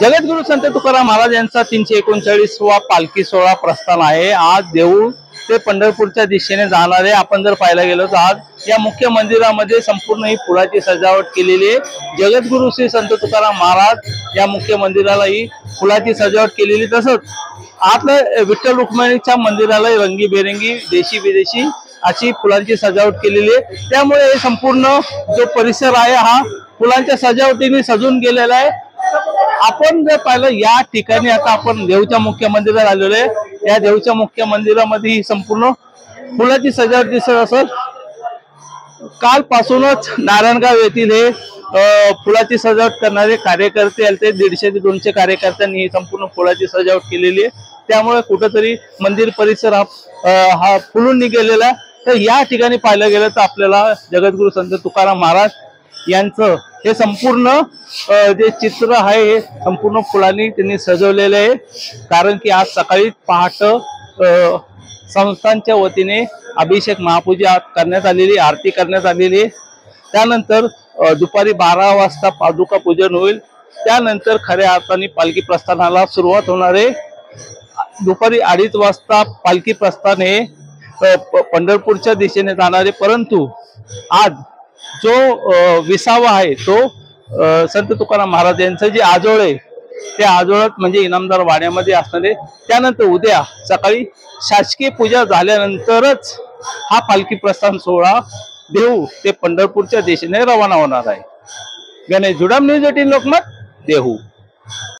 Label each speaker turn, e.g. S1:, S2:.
S1: जगद्गुरु संत तुकाराम महाराज यांचा तीनशे एकोणचाळीसवा पालखी सोहळा प्रस्थान आहे. आज देऊळ ते पंढरपूरच्या दिशेने जाणारे आपण जर पाहायला गेलो तर आज या मुख्य मंदिरामध्ये संपूर्ण ही फुलाची सजावट केलेली आहे. जगद्गुरु श्री संत तुकाराम महाराज या मुख्य मंदिराला ही फुलाची सजावट केलेली. तसंच आतलं विठ्ठल रुक्मिणीच्या मंदिराला रंगीबेरंगी देशी विदेशी अशी फुलांची सजावट केलेली आहे. त्यामुळे हे संपूर्ण जो परिसर आहे हा फुलांच्या सजावटीने सजून गेलेला आहे. आपण जर पाहिलं या ठिकाणी आता आपण देवच्या मुख्य मंदिरात आलेलो आहे. या देवच्या मुख्य मंदिरामध्ये ही संपूर्ण फुलाची सजावट दिसत असेल. कालपासूनच नारायणगाव येथील हे फुलाची सजावट करणारे कार्यकर्ते आले ते दीडशे ते दोनशे कार्यकर्त्यांनी ही संपूर्ण फुलाची सजावट केलेली आहे. त्यामुळे कुठंतरी मंदिर परिसर हा हा फुलून निघालेला तर या ठिकाणी पाहिलं गेलं तर आपल्याला जगद्गुरु संत तुकाराम महाराज यांचं हे संपूर्ण जे चित्र आहे हे संपूर्ण फुलांनी त्यांनी सजवलेलं आहे. कारण की आज सकाळी पहाट संस्थांच्या वतीने अभिषेक महापूजा करण्यात आलेली आरती करण्यात आलेली आहे. त्यानंतर दुपारी बारा वाजता पादुका पूजन होईल. त्यानंतर खऱ्या अर्थाने पालखी प्रस्थानाला सुरुवात होणार आहे. दुपारी अडीच वाजता पालखी प्रस्थान हे पंढरपूरच्या दिशेने जाणारे परंतु आज जो विसावा आहे तो संत तुकाराम महाराज यांचं जे आजोळ आहे त्या आजोळत म्हणजे इनामदार वाड्यामध्ये असणारे त्यानंतर उद्या सकाळी शासकीय पूजा झाल्यानंतरच हा पालखी प्रस्थान सोहळा देऊ ते पंढरपूरच्या दिशेने रवाना होणार आहे. Ganesh Judam news eighteen Lokmat Dehu.